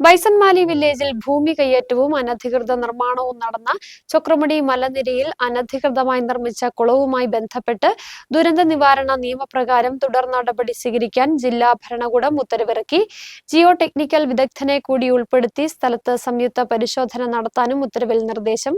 ബൈസൺമാലി വില്ലേജിൽ ഭൂമി കയ്യേറ്റവും അനധികൃത നിർമ്മാണവും നടന്ന ചൊക്രമുടി മലനിരയിൽ അനധികൃതമായി നിർമ്മിച്ച കുളവുമായി ബന്ധപ്പെട്ട് ദുരന്ത നിവാരണ നിയമപ്രകാരം തുടർ നടപടി സ്വീകരിക്കാൻ ജില്ലാ ഭരണകൂടം ഉത്തരവിറക്കി. ജിയോ ടെക്നിക്കൽ വിദഗ്ധനെ കൂടി ഉൾപ്പെടുത്തി സ്ഥലത്ത് സംയുക്ത പരിശോധന നടത്താനും ഉത്തരവിൽ നിർദ്ദേശം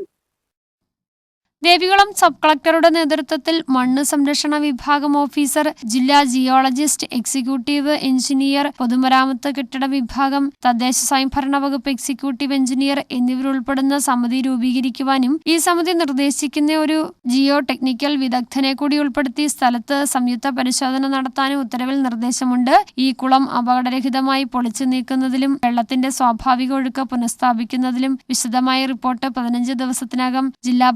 ദേവികുളം സബ് കളക്ടറുടെ നേതൃത്വത്തിൽ മണ്ണ് സംരക്ഷണ വിഭാഗം ഓഫീസർ ജില്ലാ ജിയോളജിസ്റ്റ് എക്സിക്യൂട്ടീവ് എഞ്ചിനീയർ പൊതുമരാമത്ത് കെട്ടിട വിഭാഗം തദ്ദേശ സ്വയംഭരണ വകുപ്പ് എക്സിക്യൂട്ടീവ് എഞ്ചിനീയർ എന്നിവരുൾപ്പെടുന്ന സമിതി രൂപീകരിക്കുവാനും ഈ സമിതി നിർദ്ദേശിക്കുന്ന ഒരു ജിയോ ടെക്നിക്കൽ വിദഗ്ധനെ കൂടി ഉൾപ്പെടുത്തി സ്ഥലത്ത് സംയുക്ത പരിശോധന നടത്താനും ഉത്തരവിൽ നിർദ്ദേശമുണ്ട്. ഈ കുളം അപകടരഹിതമായി പൊളിച്ചു നീക്കുന്നതിലും വെള്ളത്തിന്റെ സ്വാഭാവിക ഒഴുക്ക് പുനഃസ്ഥാപിക്കുന്നതിലും വിശദമായ റിപ്പോർട്ട് പതിനഞ്ച് ദിവസത്തിനകം ജില്ലാ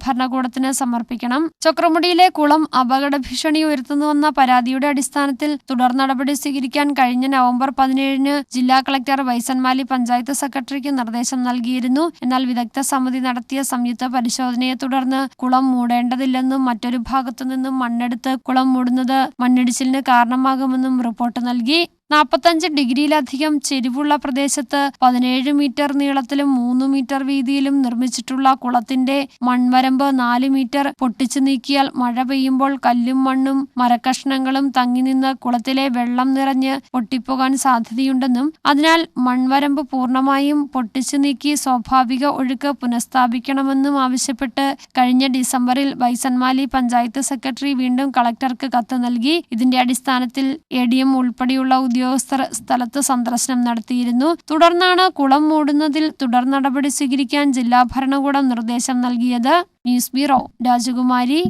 ഭരണകൂടത്തിന് സമർപ്പിക്കണം. ചക്രമുടിയിലെ കുളം അപകട ഭീഷണി ഉയർത്തുന്നുവെന്ന പരാതിയുടെ അടിസ്ഥാനത്തിൽ തുടർ നടപടി സ്വീകരിക്കാൻ കഴിഞ്ഞ നവംബർ പതിനേഴിന് ജില്ലാ കളക്ടർ വൈസൻമാലി പഞ്ചായത്ത് സെക്രട്ടറിക്ക് നിർദ്ദേശം നൽകിയിരുന്നു. എന്നാൽ വിദഗ്ധ സമിതി നടത്തിയ സംയുക്ത പരിശോധനയെ തുടർന്ന് കുളം മൂടേണ്ടതില്ലെന്നും മറ്റൊരു ഭാഗത്തു നിന്നും മണ്ണെടുത്ത് കുളം മൂടുന്നത് മണ്ണിടിച്ചിലിന് കാരണമാകുമെന്നും റിപ്പോർട്ട് നൽകി. നാൽപ്പത്തഞ്ച് ഡിഗ്രിയിലധികം ചെരിവുള്ള പ്രദേശത്ത് പതിനേഴ് മീറ്റർ നീളത്തിലും മൂന്ന് മീറ്റർ വീതിയിലും നിർമ്മിച്ചിട്ടുള്ള കുളത്തിന്റെ മൺവരമ്പ് നാല് മീറ്റർ പൊട്ടിച്ചു നീക്കിയാൽ മഴ പെയ്യുമ്പോൾ കല്ലും മണ്ണും മരക്കഷ്ണങ്ങളും തങ്ങി നിന്ന് കുളത്തിലെ വെള്ളം നിറഞ്ഞ് പൊട്ടിപ്പോകാൻ സാധ്യതയുണ്ടെന്നും അതിനാൽ മൺവരമ്പ് പൂർണമായും പൊട്ടിച്ചു നീക്കി സ്വാഭാവിക ഒഴുക്ക് പുനഃസ്ഥാപിക്കണമെന്നും ആവശ്യപ്പെട്ട് കഴിഞ്ഞ ഡിസംബറിൽ ബൈസൺമാലി പഞ്ചായത്ത് സെക്രട്ടറി വീണ്ടും കളക്ടർക്ക് കത്ത് നൽകി. ഇതിന്റെ അടിസ്ഥാനത്തിൽ എ ഡി എം ഉൾപ്പെടെയുള്ള ഉദ്യോഗസ്ഥർ സ്ഥലത്ത് സന്ദർശനം നടത്തിയിരുന്നു. തുടർന്നാണ് കുളം മൂടുന്നതിൽ തുടർ നടപടി സ്വീകരിക്കാൻ ജില്ലാ ഭരണകൂടം നിർദ്ദേശം നൽകിയത്. ന്യൂസ് ബ്യൂറോ രാജകുമാരി.